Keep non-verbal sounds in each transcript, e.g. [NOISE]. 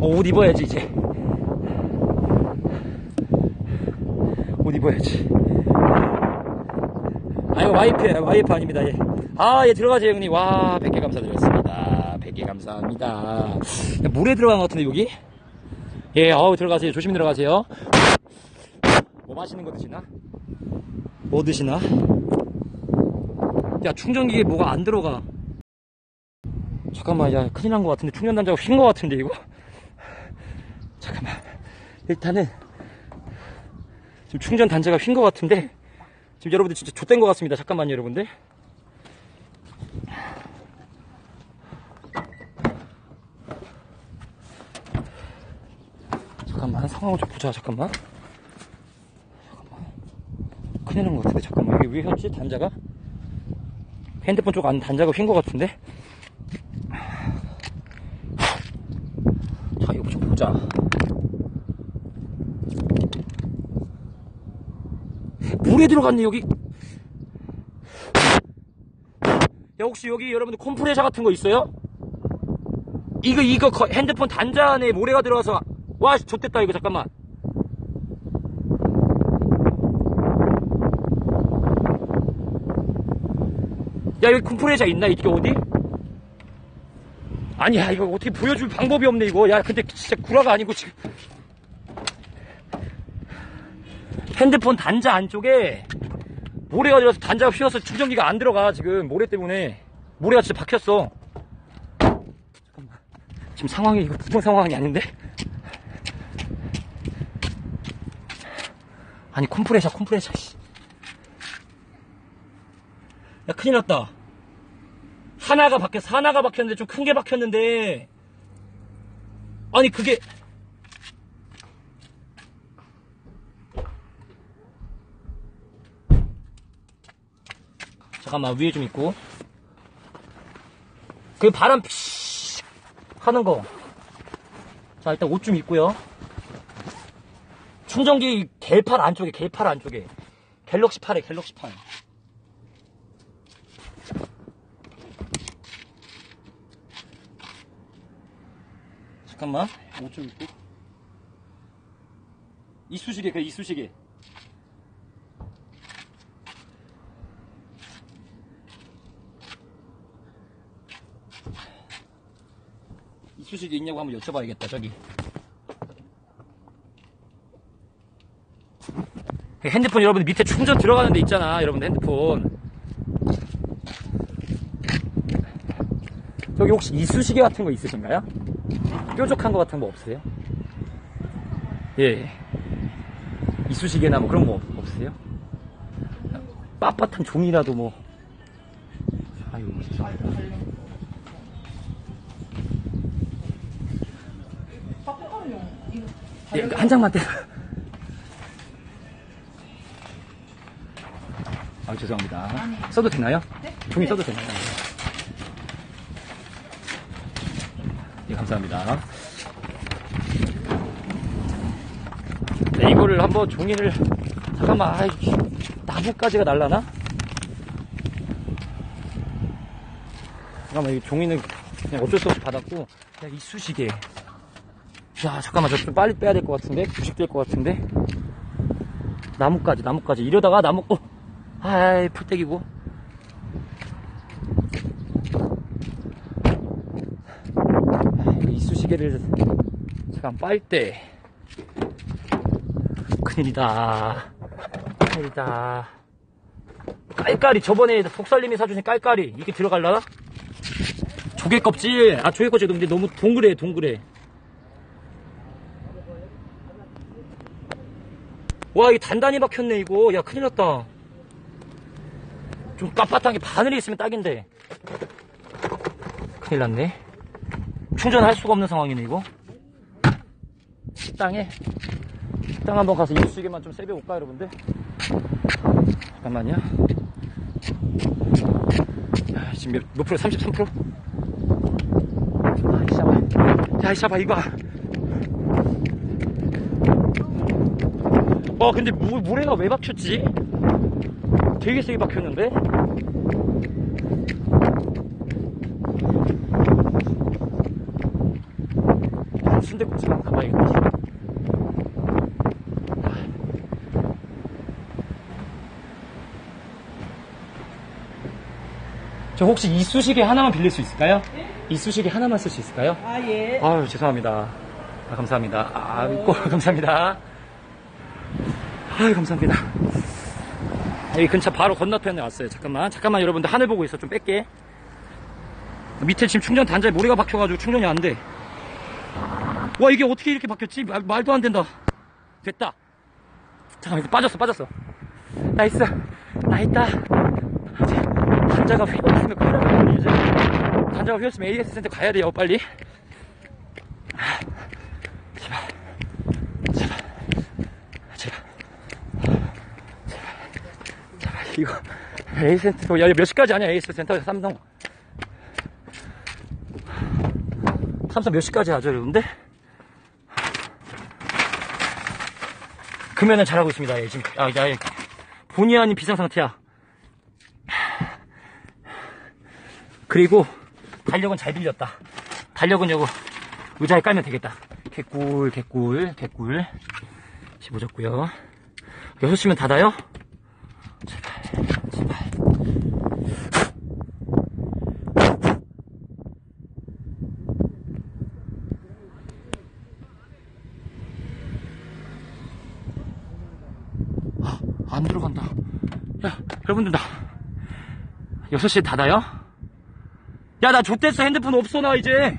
어, 옷 입어야지 이제. 옷 입어야지. 아 이거 와이프 와이프 아닙니다 예. 아예 들어가세요 형님. 와 100개 감사드렸습니다. 100개 감사합니다. 물에 들어간 것 같은데 여기? 예 어우 들어가세요. 조심히 들어가세요. 뭐 마시는 거 드시나? 뭐 드시나? 야 충전기에 뭐가 안 들어가. 잠깐만 야 큰일 난 것 같은데 충전 단자가 휜 것 같은데 이거 잠깐만. 일단은 지금 충전 단자가 휜 것 같은데 지금 여러분들 진짜 좆된 것 같습니다. 잠깐만요 여러분들. 잠깐만 상황을 좀 보자 잠깐만. 잠깐만. 큰일 난 것 같은데 잠깐만. 이게 왜 혔지? 단자가? 핸드폰 쪽 안 단자가 휜 것 같은데 자 이거 좀 보자 물에 들어갔네 여기? 야 혹시 여기 여러분들 컴프레셔 같은 거 있어요? 이거 이거 거- 핸드폰 단자 안에 모래가 들어가서 와 좋됐다 이거 잠깐만. 야 여기 컴프레셔 있나? 이게 어디? 아니야 이거 어떻게 보여줄 방법이 없네 이거. 야 근데 진짜 구라가 아니고 지금 핸드폰 단자 안쪽에 모래가 들어서 단자가 휘어서 충전기가 안 들어가 지금 모래 때문에. 모래가 진짜 박혔어. 잠깐만. 지금 상황이 이거 부정 상황이 아닌데? 아니 컴프레셔 씨. 야 큰일 났다. 하나가 박혔어 하나가 박혔는데 좀 큰 게 박혔는데. 아니 그게 잠깐만 위에 좀 있고. 그 바람 피익 하는 거. 자 일단 옷 좀 입고요. 충전기 갤팔 안쪽에 갤팔 안쪽에. 갤럭시 8에 갤럭시 8 잠깐만 옷 좀 입고. 이쑤시개 그 이쑤시개 이쑤시개 있냐고 한번 여쭤봐야겠다 저기 핸드폰 여러분 밑에 충전 들어가는 데 있잖아 여러분 핸드폰 저기 혹시 이쑤시개 같은 거 있으신가요? 뾰족한 거 같은 거 없으세요? 예 이쑤시개나 뭐 그런 거 없- 없으세요? 빳빳한 종이라도 뭐 아유 진짜 예, 한 장만 떼. 아, 죄송합니다. 써도 되나요? 종이 써도 되나요? 예, 감사합니다. 네, 이거를 한번 종이를, 잠깐만, 아이, 나뭇가지가 날라나? 잠깐만, 이 종이는 그냥 어쩔 수 없이 받았고, 야, 이쑤시개. 야, 잠깐만, 저 좀 빨리 빼야 될 것 같은데? 부식될 것 같은데? 나뭇가지, 나뭇가지. 이러다가 나무, 어! 아이, 풀떼기고. 아, 이쑤시개를, 잠깐, 빨대. 큰일이다. 큰일이다. 깔깔이, 저번에 속살님이 사주신 깔깔이. 이게 들어갈라나? 조개 껍질. 아, 조개 껍질 근데 너무 동그래, 동그래. 와, 이 단단히 박혔네, 이거. 야, 큰일 났다. 좀 빳빳한 게 바늘이 있으면 딱인데. 큰일 났네. 충전할 수가 없는 상황이네, 이거. 식당에. 식당 한번 가서 이쑤시개만 좀 세배올까, 여러분들? 잠깐만요. 야, 지금 몇, 몇 프로? 33%? 아, 이 샤바. 야, 이 샤바, 이거. 어 근데 물, 물에가 왜 박혔지? 되게 세게 박혔는데? 순대국집 한번 가봐야겠다. 저 혹시 이쑤시개 하나만 빌릴 수 있을까요? 이쑤시개 하나만 쓸 수 있을까요? 아, 예. 아유, 죄송합니다. 아, 감사합니다. 아, 꼭 감사합니다. 아유, 감사합니다. 여기 근처 바로 건너편에 왔어요. 잠깐만, 잠깐만 여러분들 하늘 보고 있어. 좀 뺄게. 밑에 지금 충전 단자에 모래가 박혀가지고 충전이 안 돼. 와, 이게 어떻게 이렇게 바뀌었지? 말, 말도 안 된다. 됐다. 잠깐만, 이제 빠졌어, 빠졌어. 나이스. 나 있다. 단자가 휘었으면 큰일 나거든요, 이제. 단자가 휘었으면 AS 센터 가야 돼요, 빨리. 아. 제발. 제발. 제발. 제발, 이거. AS 센터, 야, 이거 몇 시까지 하냐, AS 센터, 삼성. 삼성 몇 시까지 하죠, 여러분들? 금연은 잘하고 있습니다, 예, 지금. 아, 야, 예. 본의 아닌 비상 상태야. 그리고 달력은 잘 빌렸다. 달력은 요거 의자에 깔면 되겠다. 개꿀, 개꿀, 개꿀. 15졌고요. 6시면 닫아요? 아, 안 들어간다. 야, 여러분들 나 6시에 닫아요? 야, 나 좆됐어. 핸드폰 없어, 나 이제.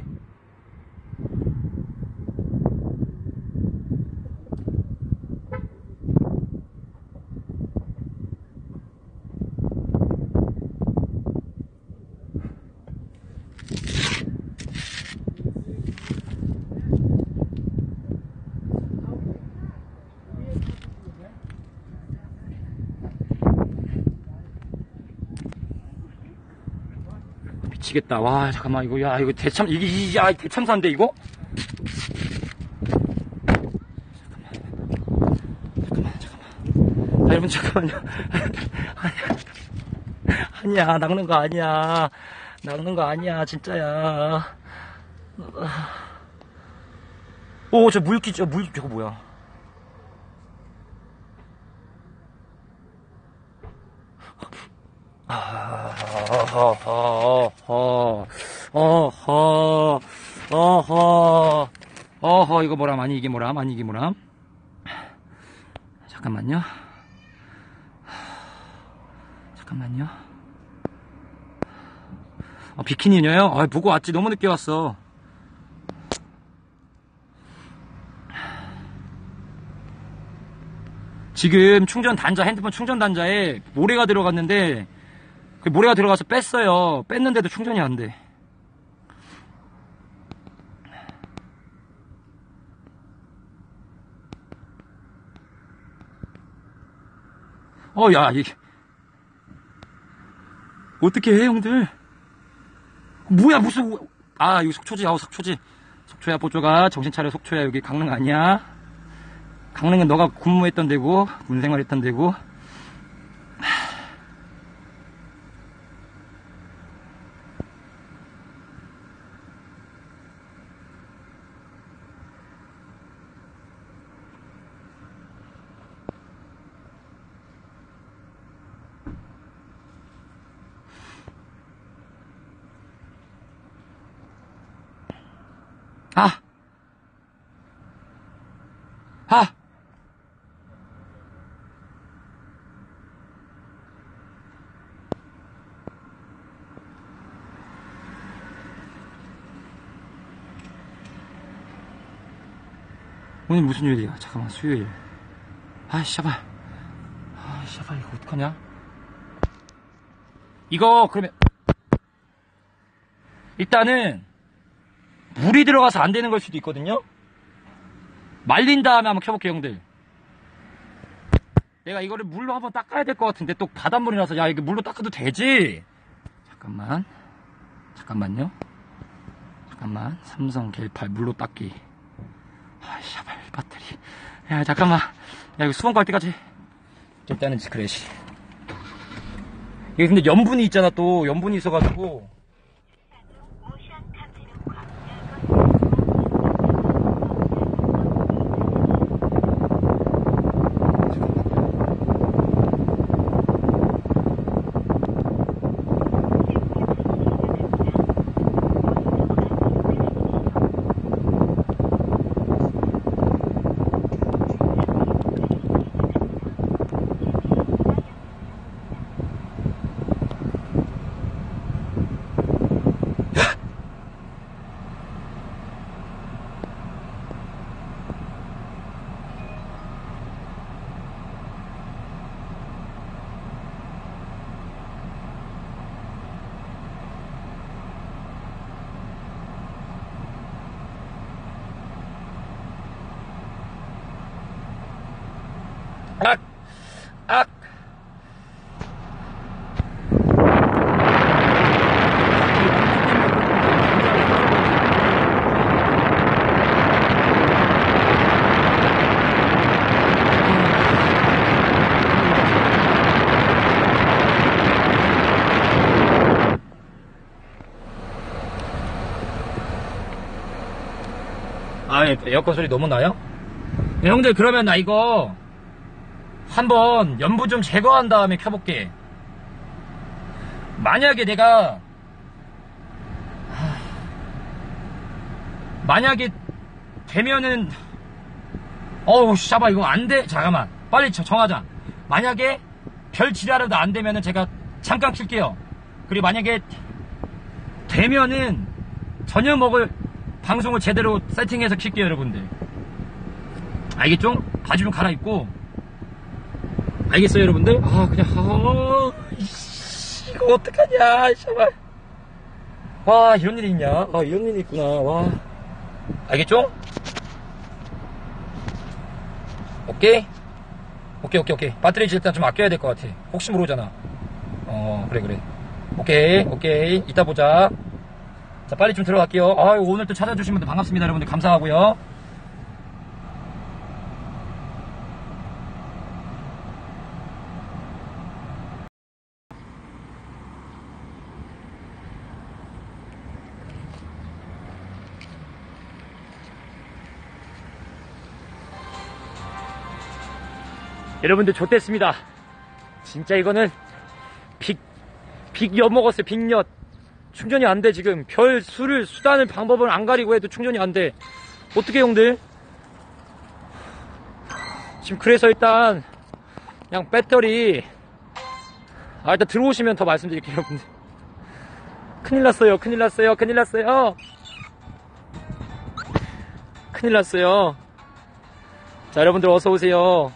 미치겠다. 와, 잠깐만, 이거, 야, 이거 대참, 이게, 이- 야, 대참사인데, 이거? 잠깐만, 잠깐만. 아, 여러분, 잠깐만요. [LAUGHS] 아니야, 아니야, 낚는 거 아니야. 낚는 거 아니야, 진짜야. 오, 저 물기, 저 물, 저거 뭐야. 어허, 어허, 어허, 어허, 이거 뭐람, 아니, 이게 뭐람, 아니, 이게 뭐람. 잠깐만요. 잠깐만요. 어, 비키니녀요? 아, 보고 왔지. 너무 늦게 왔어. 지금 충전 단자, 핸드폰 충전 단자에 모래가 들어갔는데, 그 모래가 들어가서 뺐어요. 뺐는데도 충전이 안 돼. 어, 야, 이 어떻게 해, 형들? 뭐야, 무슨, 아, 이거 속초지, 아우, 속초지. 속초야, 보조가. 정신 차려, 속초야. 여기 강릉 아니야. 강릉은 너가 근무했던 데고, 군 생활했던 데고. 아! 아! 오늘 무슨 요일이야? 잠깐만, 수요일. 아, 샤발. 아, 샤발, 이거 어떡하냐? 이거, 그러면, 일단은, 물이 들어가서 안 되는 걸 수도 있거든요? 말린 다음에 한번 켜볼게요, 형들. 내가 이거를 물로 한번 닦아야 될 것 같은데, 또 바닷물이라서, 야, 이거 물로 닦아도 되지? 잠깐만. 잠깐만요. 잠깐만. 삼성 갤팔 물로 닦기. 아, 샤발, 배터리. 야, 잠깐만. 야, 이거 수원 갈 때까지. 일단은 크래시. 이게 근데 염분이 있잖아, 또. 염분이 있어가지고. 악! 악! 아, 예, 에어컨 소리 너무 나요? 네, 형들, 그러면 나 이거 한번 연부 좀 제거한 다음에 켜볼게. 만약에 내가 하, 만약에 되면은 어우 샤바 이거 안 돼. 잠깐만. 빨리 저- 정하자. 만약에 별 지랄해도 안 되면은 제가 잠깐 킬게요. 그리고 만약에 되면은 저녁 먹을 방송을 제대로 세팅해서 킬게요, 여러분들. 알겠죠? 바지 좀 갈아입고. 알겠어요, 여러분들? 아, 그냥, 아, 이씨, 이거 어떡하냐, 제발. 와, 이런 일이 있냐? 아, 이런 일이 있구나, 와. 알겠죠? 오케이? 오케이, 오케이, 오케이. 배터리 일단 좀 아껴야 될 것 같아. 혹시 모르잖아. 어, 그래, 그래. 오케이, 오케이. 이따 보자. 자, 빨리 좀 들어갈게요. 아유, 오늘 또 찾아주신 분들 반갑습니다, 여러분들. 감사하고요. 여러분들 좋댔습니다. 진짜 이거는 빅, 빅엿 먹었어요, 빅엿. 충전이 안 돼, 지금. 별 수를, 수단을, 방법을 안 가리고 해도 충전이 안 돼. 어떻게, 형들? 지금 그래서 일단, 그냥 배터리, 아, 일단 들어오시면 더 말씀드릴게요, 여러분들. 큰일 났어요, 큰일 났어요, 큰일 났어요. 큰일 났어요. 자, 여러분들 어서 오세요.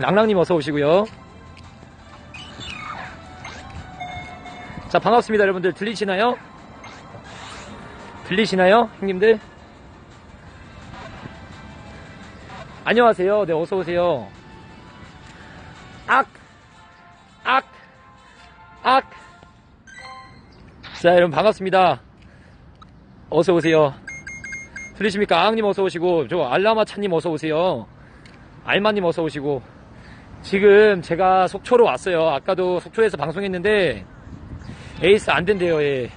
랑랑님 어서 오시고요. 자 반갑습니다 여러분들 들리시나요? 들리시나요 형님들? 안녕하세요 네 어서 오세요. 악! 악! 악! 자 여러분 반갑습니다. 어서 오세요. 들리십니까? 앙님 어서 오시고 저 알라마차님 어서 오세요. 알마님 어서 오시고 지금 제가 속초로 왔어요. 아까도 속초에서 방송했는데 에이스 안 된대요. 예.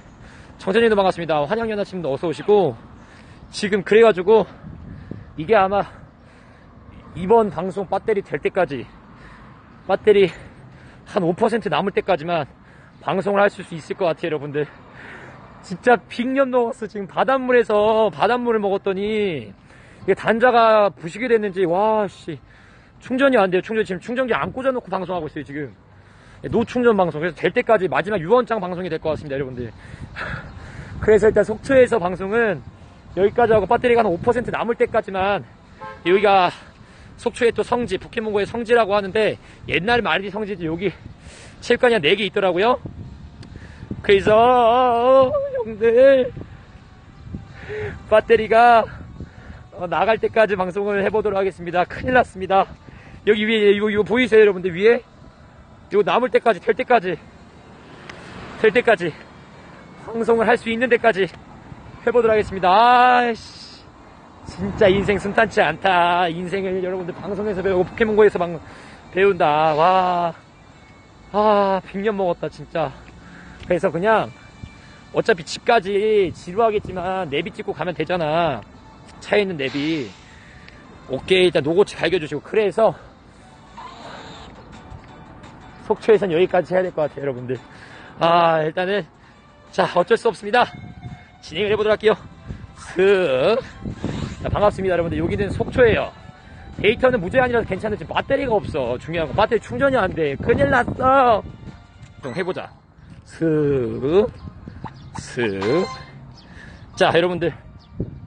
정선님도 반갑습니다. 환영연하님도 어서 오시고 지금 그래가지고 이게 아마 이번 방송 배터리 될 때까지 배터리 한 5% 남을 때까지만 방송을 할 수 있을 것 같아요, 여러분들. 진짜 빅년 먹었어. 지금 바닷물에서 바닷물을 먹었더니 이게 단자가 부식이 됐는지 와 씨. 충전이 안 돼요. 충전 지금 충전기 안 꽂아놓고 방송하고 있어요. 지금 노충전 방송. 그래서 될 때까지 마지막 유언장 방송이 될 것 같습니다, 여러분들. [LAUGHS] 그래서 일단 속초에서 방송은 여기까지 하고 배터리가 한 5% 남을 때까지만 여기가 속초의 또 성지, 포켓몬고의 성지라고 하는데 옛날 말이 성지지 여기 체육관이 한 4개 있더라고요. 그래서 형들 배터리가 어, 나갈 때까지 방송을 해보도록 하겠습니다. 큰일 났습니다. 여기 위에 이거, 이거 보이세요 여러분들 위에? 이거 남을 때까지 될 때까지 될 때까지 방송을 할 수 있는 데까지 해보도록 하겠습니다. 아이씨 진짜 인생 순탄치 않다. 인생을 여러분들 방송에서 배우고 포켓몬고에서 방, 배운다. 와, 아, 100년 먹었다, 진짜. 그래서 그냥, 어차피 집까지 지루하겠지만, 내비 찍고 가면 되잖아. 차에 있는 내비. 오케이, 일단 노고치 갈겨주시고. 그래서, 속초에선 여기까지 해야 될 것 같아요, 여러분들. 아, 일단은, 자, 어쩔 수 없습니다. 진행을 해보도록 할게요. 슥. 자, 반갑습니다, 여러분들. 여기는 속초예요. 데이터는 무제한이라서 괜찮은지 배터리가 없어. 중요한 거. 배터리 충전이 안 돼. 큰일 났어. 좀 해보자. 슥. 슥. 자, 여러분들.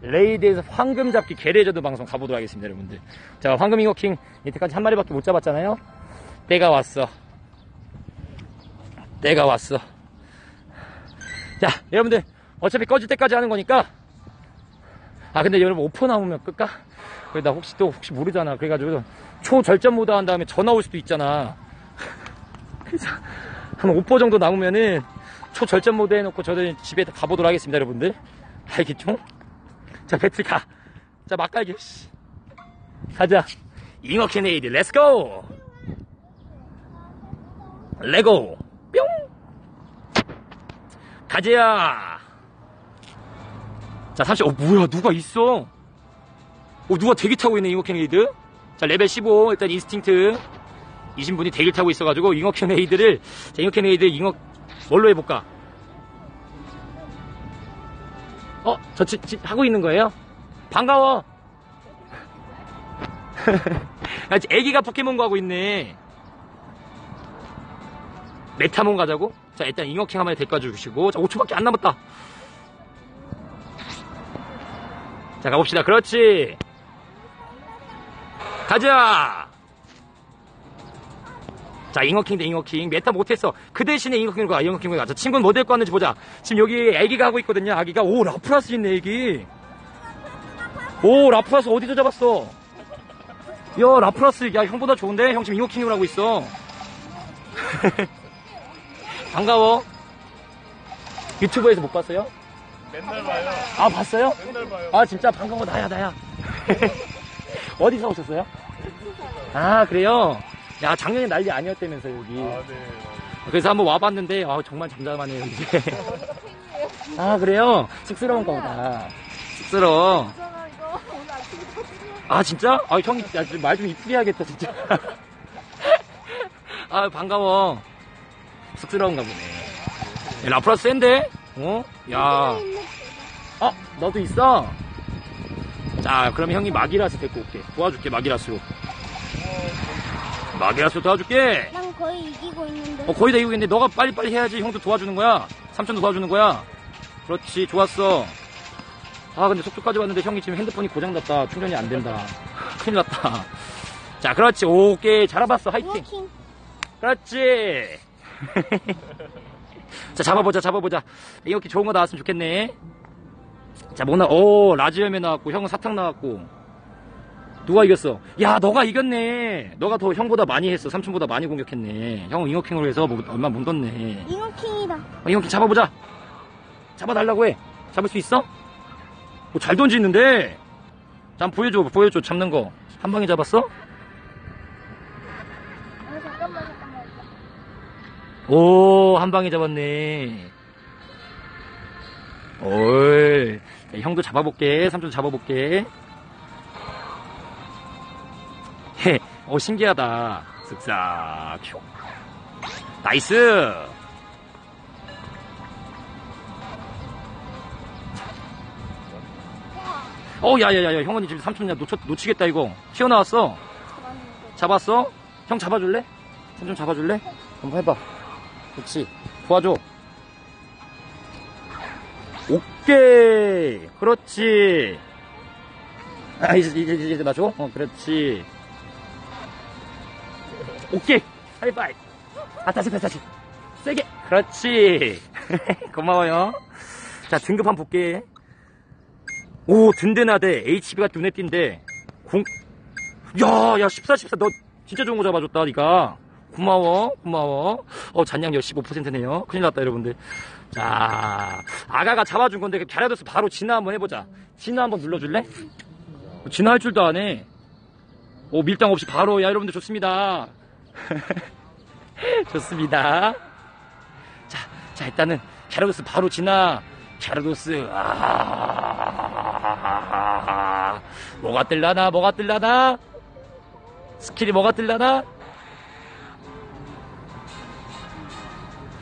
레이드에서 황금 잡기 개레저드 방송 가보도록 하겠습니다, 여러분들. 자, 황금 잉어킹 이때까지 한 마리밖에 못 잡았잖아요. 때가 왔어. 때가 왔어. 자, 여러분들. 어차피 꺼질 때까지 하는 거니까 아, 근데 여러분 오퍼 나오면 끌까? 그래, 나 혹시 또 혹시 모르잖아. 그래가지고 초절전 모드 한 다음에 전화 올 수도 있잖아. [LAUGHS] 그래서 한 5% 정도 남으면은 초절전 모드 해놓고 저는 집에 가보도록 하겠습니다, 여러분들. 알겠죠? 자, 배틀 가. 자, 막갈기. 씨. 가자. 잉어 캐네이드, 렛츠고! 레고! 뿅! 가재야! 자, 30, 어, 뭐야, 누가 있어? 어, 누가 대기 타고 있네, 잉어 캐네이드? 자, 레벨 15, 일단 인스팅트. 이신 분이 대기를 타고 있어가지고, 잉어 캐네이드를, 자, 잉어 캐네이드, 잉어, 뭘로 해볼까? 어, 저, 지, 지, 하고 있는 거예요? 반가워! [LAUGHS] 아, 애기가 포켓몬고 하고 있네. 메타몬 가자고? 자, 일단 잉어킹 한번 데리고 주시고. 자, 5초밖에 안 남았다. 자, 가봅시다. 그렇지. 가자! 자, 잉어킹 대 잉어킹. 메타 못했어. 그 대신에 잉어킹으로 가. 잉어킹으로 가. 자, 친구는 뭐 데리고 왔는지 보자. 지금 여기 애기가 하고 있거든요. 아기가. 오, 라프라스 있네, 애기. 오, 라프라스 어디서 잡았어? 야, 라프라스. 야, 형보다 좋은데? 형 지금 잉어킹으로 하고 있어. [LAUGHS] 반가워. 유튜브에서 못 봤어요? 맨날 봐요. 아, 봤어요? 맨날 봐요. 아, 진짜 반가워. 나야, 나야. [LAUGHS] 어디서 오셨어요? 아, 그래요? 야, 작년에 난리 아니었다면서, 여기. 아, 네. 그래서 한번 와봤는데, 아, 정말 잠잠하네요, 이제. [LAUGHS] 아, 그래요? 쑥스러운. 쑥스러워. 이거 오늘 아침에 샀어. 아, 진짜? 아, 형이 말 좀 이쁘게 하겠다, 진짜. [LAUGHS] 아, 반가워. 쑥스러운가 보네. 야, 라프라스 센데? 어? 야. 어, 너도 있어? 자, 그럼 형이 마기라스 데리고 올게. 도와줄게, 마기라스로. 마기라스로 도와줄게! 난 거의 이기고 있는데. 어, 거의 다 이기고 있는데, 너가 빨리빨리 해야지 형도 도와주는 거야. 삼촌도 도와주는 거야. 그렇지, 좋았어. 아, 근데 속초까지 왔는데 형이 지금 핸드폰이 고장났다. 충전이 안 된다. [LAUGHS] 큰일 났다. 자, 그렇지. 오케이. 잘해봤어. 화이팅. 그렇지. [LAUGHS] 자, 잡아보자, 잡아보자. 이렇게 좋은 거 나왔으면 좋겠네. 자, 뭐 나, 오, 라지엄에 나왔고, 형은 사탕 나왔고. 누가 이겼어? 야, 너가 이겼네. 너가 더 형보다 많이 했어. 삼촌보다 많이 공격했네. 형은 잉어킹으로 해서 뭐, 얼마 못 뒀네. 잉어킹이다. 어, 잉어킹 잡아보자. 잡아달라고 해. 잡을 수 있어? 뭐 잘 던지는데? 자, 한번 보여줘, 보여줘. 잡는 거. 한 방에 잡았어? 오, 한 방에 잡았네. 올. 자, 형도 잡아볼게. 삼촌 잡아볼게. 헤, 오, 신기하다. 쓱싹, 표. 나이스! 어, 야, 야, 야, 야, 형언니 지금 삼촌 야 놓쳐, 놓치겠다, 이거. 튀어나왔어. 잡았어? 형 잡아줄래? 삼촌 잡아줄래? 한번 해봐. 그렇지. 도와줘. 오케이. 그렇지. 아, 이제, 이제, 이제, 이제 놔줘? 어, 그렇지. 오케이. 하이파이. 아, 다시, 다시, 다시. 세게. 그렇지. [LAUGHS] 고마워요. 자, 등급 한번 볼게. 오, 든든하대. HB가 눈에 띈대. 공, 야, 야, 14, 14. 너 진짜 좋은 거 잡아줬다, 니가. 고마워, 고마워. 어, 잔량 15%네요. 큰일 났다, 여러분들. 자, 아가가 잡아준 건데, 갸라도스 바로 진화 한번 해보자. 진화 한번 눌러줄래? 진화 할 줄도 안 해. 오, 밀당 없이 바로, 야, 여러분들 좋습니다. [LAUGHS] 좋습니다. 자, 자, 일단은, 갸라도스 바로 진화. 갸라도스, 아, 뭐가 뜰라나, 뭐가 뜰라나? 스킬이 뭐가 뜰라나?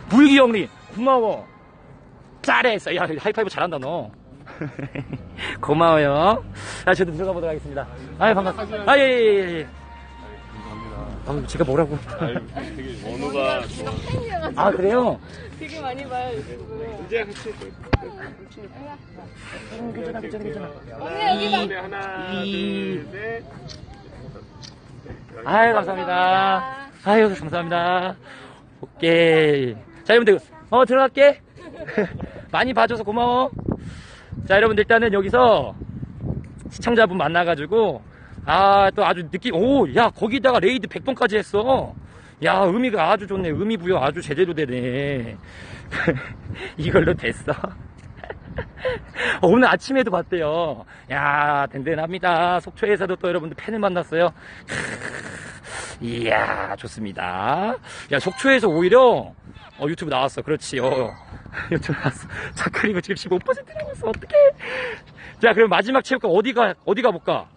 물기 형님, 고마워. 잘했어. 야, 하이파이브 잘한다, 너. [LAUGHS] 고마워요. 자, 저도 들어가 보도록 하겠습니다. 아유, 반갑습니다. 아, 예, 예, 예. 예. 감사합니다. 아유, 제가 뭐라고. 아유, 되게 원우가. 팬이어가지고 아, 그래요? 되게 많이 봐요 유튜브. 이제 같이. 괜찮아, 괜찮아, 괜찮아. 언니 여기다. 네, 하나, 이. 둘, 셋. 아유, 감사합니다. 아유, 감사합니다. 오케이. 자, 여러분들, 어, 들어갈게. [LAUGHS] 많이 봐줘서 고마워. 자, 여러분들, 일단은 여기서 시청자분 만나가지고 아 또 아주 느낌 오 야 거기다가 레이드 100번까지 했어. 야 의미가 아주 좋네. 의미 부여 아주 제대로 되네. [LAUGHS] 이걸로 됐어. [LAUGHS] 어, 오늘 아침에도 봤대요. 야 든든합니다. 속초에서도 또 여러분들 팬을 만났어요. 이야 좋습니다. 야 속초에서 오히려 어 유튜브 나왔어. 그렇지. 어. [LAUGHS] 유튜브 나왔어. 자 그리고 지금 15% 남았어. 어떡해. 자 그럼 마지막 체육관 어디가 어디 가 볼까